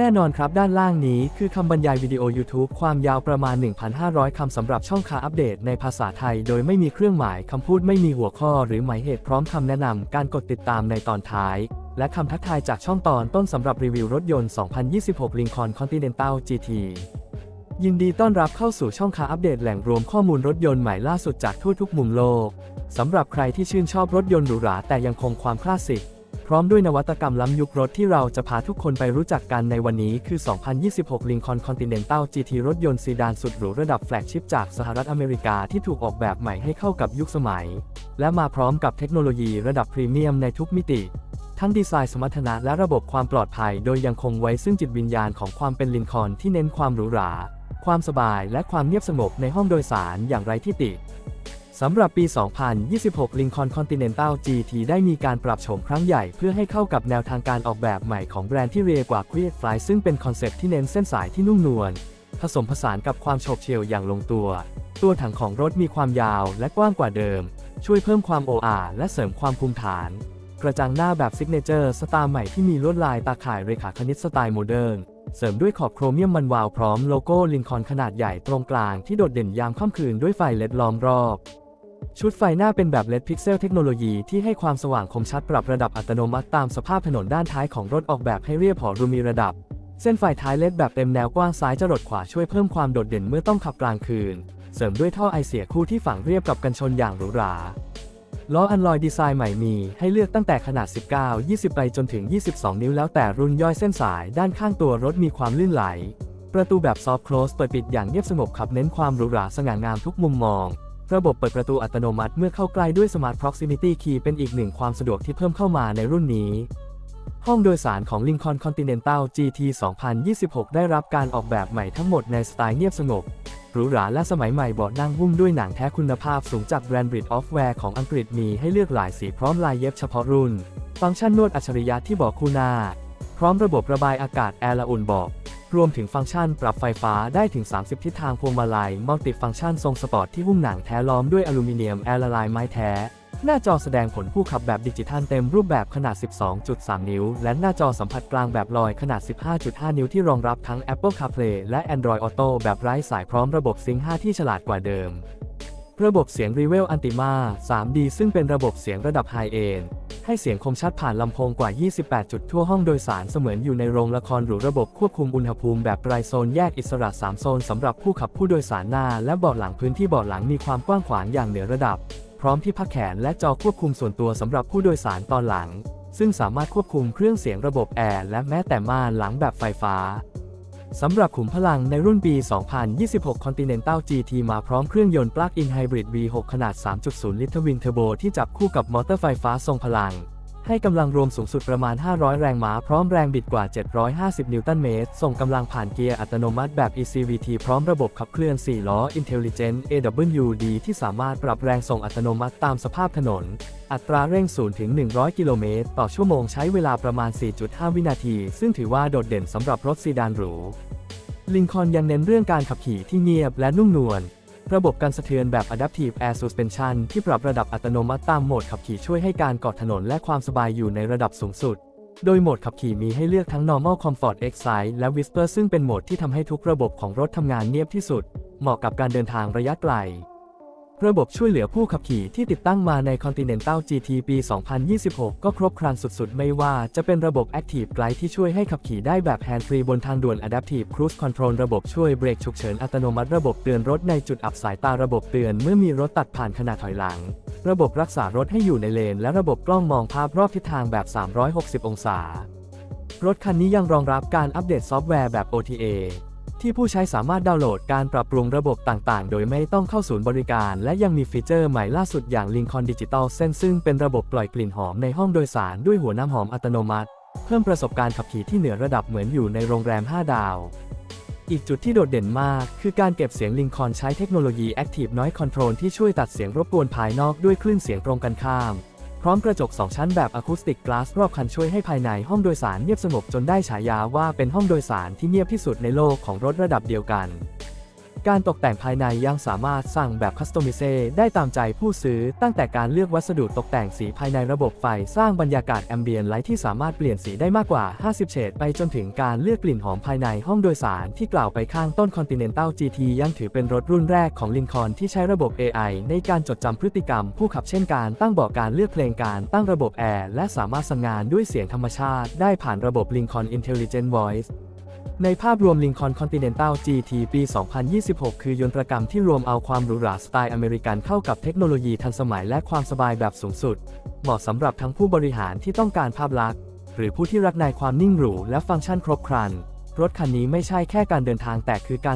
แน่นอนครับด้านล่างนี้คือคำบรรยายวิดีโอ YouTube ความยาวประมาณ 1,500 คำสำหรับช่องคาอัปเดตในภาษาไทย โดยไม่มีเครื่องหมายคำพูดไม่มีหัวข้อหรือหมายเหตุพร้อมคำแนะนำการกดติดตามในตอนท้าย และคำทักทายจากช่องตอนต้นสำหรับรีวิวรถยนต์ 2026 Lincoln Continental GT ยินดีต้อนรับเข้าสู่ช่องคาอัปเดตแหล่งรวมข้อมูลรถยนต์ใหม่ล่าสุดจากทั่วทุกมุมโลกสำหรับใครที่ชื่นชอบรถยนต์หรูหราแต่ยังคงความคลาสสิก พร้อมด้วยนวัตกรรมล้ำยุครถที่เราจะพาทุกคนไปรู้จักกันในวันนี้คือ 2026 Lincoln Continental GT รถยนต์ซีดานสุดหรูระดับแฟลกชิพจากสหรัฐอเมริกาที่ถูกออกแบบใหม่ให้เข้ากับยุคสมัย และมาพร้อมกับเทคโนโลยีระดับพรีเมียมในทุกมิติ ทั้งดีไซน์สมรรถนะและระบบความปลอดภัย โดยยังคงไว้ซึ่งจิตวิญญาณของความเป็นลินคอนที่เน้นความหรูหรา ความสบายและความเงียบสงบในห้องโดยสารอย่างไร้ที่ติ สำหรับปี 2026 Lincoln Continental GT ได้มีการปรับโฉมครั้งใหญ่เพื่อให้เข้ากับแนวทางการออกแบบใหม่ของแบรนด์ที่เรียกว่า Quiet Fly ซึ่งเป็นคอนเซ็ปต์ที่เน้นเส้นสายที่นุ่มนวล ผสมผสานกับความโฉบเฉี่ยวอย่างลงตัว ตัวถังของรถมีความยาวและกว้างกว่าเดิม ช่วยเพิ่มความโออาและเสริมความภูมิฐาน กระจังหน้าแบบซิกเนเจอร์สไตล์ใหม่ที่มีลวดลายตาข่ายเรขาคณิตสไตล์โมเดิร์นเสริมด้วยขอบโครเมียมมันวาวพร้อมโลโก้ลินคอ n ขนาดใหญ่ตรงกลางที่โดดเด่นยามค่ำคืนด้วยไฟเลดล้อมรอบ ชุดไฟหน้าเป็นแบบ LED Pixel เทคโนโลยีที่ให้ความสว่างคมชัดปรับระดับอัตโนมัติตามสภาพถนนด้านท้ายของรถออกแบบให้เรียบหอรูมีระดับ เส้นไฟท้ายเลดแบบเต็มแนวกว้างซ้ายจรดขวาช่วยเพิ่มความโดดเด่นเมื่อต้องขับกลางคืน เสริมด้วยท่อไอเสียคู่ที่ฝังเรียบกับกันชนอย่างหรูหราล้ออันลอยดีไซน์ใหม่มีให้เลือกตั้งแต่ขนาด 19 20 ไปจนถึง 22 นิ้วแล้วแต่รุ่นย่อยเส้นสายด้านข้างตัวรถมีความลื่นไหล ประตูแบบซอฟ t ์ close เปิดปิดอย่างเงียบสงบขับเน้นความหรูหราสง่างามทุกมุมมอง ระบบเปิดประตูอัตโนมัติเมื่อเข้าใกล้ด้วย Smart Proximity Key เป็นอีกหนึ่งความสะดวกที่เพิ่มเข้ามาในรุ่นนี้ ห้องโดยสารของ Lincoln Continental GT 2026 ได้รับการออกแบบใหม่ทั้งหมดในสไตล์เงียบสงบหรูหราและสมัยใหม่เบาะนั่งหุ้มด้วยหนังแท้คุณภาพสูงจากแบรนด์ Brit of Wear ของอังกฤษมีให้เลือกหลายสีพร้อมลายเย็บเฉพาะรุ่น ฟังก์ชันนวดอัจฉริยะที่เบอกคู่หน้าพร้อมระบบระบายอากาศแอร์ละอุ่นเบอก รวมถึงฟังก์ชันปรับไฟฟ้าได้ถึง 30 ทิศทางพวงมาลัยมัลติฟังก์ชันทรงสปอร์ตที่หุ้มหนังแท้ล้อมด้วยอลูมิเนียมแอร์ลลายไม้แท้ หน้าจอแสดงผลผู้ขับแบบดิจิทัลเต็มรูปแบบขนาด 12.3 นิ้ว และหน้าจอสัมผัสกลางแบบลอยขนาด 15.5 นิ้วที่รองรับทั้ง Apple CarPlay และ Android Auto แบบไร้สายพร้อมระบบซิงค์5ที่ฉลาดกว่าเดิม ระบบเสียง r e v e l Antima 3D ซึ่งเป็นระบบเสียงระดับ High End ให้เสียงคมชัดผ่านลำโพงกว่า 28 จุดทั่วห้องโดยสารเสมือนอยู่ในโรงละครหรือระบบควบคุมอุณหภูมิแบบไรโซนแยกอิสระ 3 โซนสำหรับผู้ขับผู้โดยสารหน้า และเบาะหลังพื้นที่เบาะหลังมีความกว้างขวางอย่างเหนือระดับ พร้อมที่พักแขนและจอควบคุมส่วนตัวสำหรับผู้โดยสารตอนหลัง ซึ่งสามารถควบคุมเครื่องเสียงระบบแอร์และแม้แต่ม่านหลังแบบไฟฟ้า สำหรับขุมพลังในรุ่นปี 2026 Continental GT มาพร้อมเครื่องยนต์ Plug-in Hybrid V6 ขนาด 3.0 ลิตรวินเทอร์โบที่จับคู่กับมอเตอร์ไฟฟ้าทรงพลัง ให้กำลังรวมสูงสุดประมาณ 500 แรงม้าพร้อมแรงบิดกว่า 750 นิวตันเมตร ส่งกำลังผ่านเกียร์อัตโนมัติแบบ ECVT พร้อมระบบขับเคลื่อน 4 ล้อ Intelligent AWD ที่สามารถปรับแรงส่งอัตโนมัติตามสภาพถนน อัตราเร่ง0ถึง 100 กิโลเมตร ต่อชั่วโมงใช้เวลาประมาณ 4.5 วินาที ซึ่งถือว่าโดดเด่นสำหรับรถซีดานหรู ลิงคอนยังเน้นเรื่องการขับขี่ที่เงียบและนุ่มนวล ระบบการสะเทือนแบบ Adaptive Air Suspension ที่ปรับระดับอัตโนมัติตามโหมดขับขี่ช่วยให้การเกาะถนนและความสบายอยู่ในระดับสูงสุด โดยโหมดขับขี่มีให้เลือกทั้ง Normal Comfort Excite และ Whisper ซึ่งเป็นโหมดที่ทำให้ทุกระบบของรถทำงานเงียบที่สุด เหมาะกับการเดินทางระยะไกล ระบบช่วยเหลือผู้ขับขี่ที่ติดตั้งมาใน Continental GT ปี 2026 ก็ครบครันสุดๆ ไม่ว่าจะเป็นระบบ Active Drive ที่ช่วยให้ขับขี่ได้แบบ Hand Free บนทางด่วน Adaptive Cruise Control ระบบช่วยเบรกฉุกเฉินอัตโนมัติระบบเตือนรถในจุดอับสายตาระบบเตือนเมื่อมีรถตัดผ่านขณะถอยหลัง ระบบรักษารถให้อยู่ในเลน และระบบกล้องมองภาพรอบทิศทางแบบ 360 องศา รถคันนี้ยังรองรับการอัปเดตซอฟต์แวร์แบบ OTA ที่ผู้ใช้สามารถดาวน์โหลดการปรับปรุงระบบต่างๆ โดยไม่ต้องเข้าศูนย์บริการ และยังมีฟีเจอร์ใหม่ล่าสุดอย่าง Lincoln Digital Sense ซึ่งเป็นระบบปล่อยกลิ่นหอมในห้องโดยสารด้วยหัวน้ำหอมอัตโนมัติ เพิ่มประสบการณ์ขับขี่ที่เหนือระดับเหมือนอยู่ในโรงแรม 5 ดาว อีกจุดที่โดดเด่นมาก คือการเก็บเสียง Lincoln ใช้เทคโนโลยี Active Noise Control ที่ช่วยตัดเสียงรบกวนภายนอกด้วยคลื่นเสียงตรงกันข้าม ร้อมกระจก 2 ชั้นแบบอะคูสติกกลาสรอบคันช่วยให้ภายในห้องโดยสารเงียบสงบจนได้ฉายาว่าเป็นห้องโดยสารที่เงียบที่สุดในโลกของรถระดับเดียวกัน การตกแต่งภายในยังสามารถสั่งแบบคัสตอมิเซได้ตามใจผู้ซื้อ ตั้งแต่การเลือกวัสดุตกแต่งสีภายในระบบไฟสร้างบรรยากาศแอมเบียนไลท์ที่สามารถเปลี่ยนสีได้มากกว่า 50 เฉดไปจนถึงการเลือกกลิ่นหอมภายในห้องโดยสารที่กล่าวไปข้างต้น Continental GT ยังถือเป็นรถรุ่นแรกของลินคอนที่ใช้ระบบ AI ในการจดจำพฤติกรรมผู้ขับเช่นการตั้งเบาะการเลือกเพลงการตั้งระบบแอร์และสามารถสั่งงานด้วยเสียงธรรมชาติ ได้ผ่านระบบ Lincoln Intelligent Voice ในภาพรวม Lincoln Continental GT ปี 2026 คือยนตรกรรมที่รวมเอาความหรูหราสไตล์อเมริกันเข้ากับเทคโนโลยีทันสมัยและความสบายแบบสูงสุด เหมาะสำหรับทั้งผู้บริหารที่ต้องการภาพลักษณ์ หรือผู้ที่รักในความนิ่งหรูและฟังก์ชันครบครัน รถคันนี้ไม่ใช่แค่การเดินทางแต่คือการ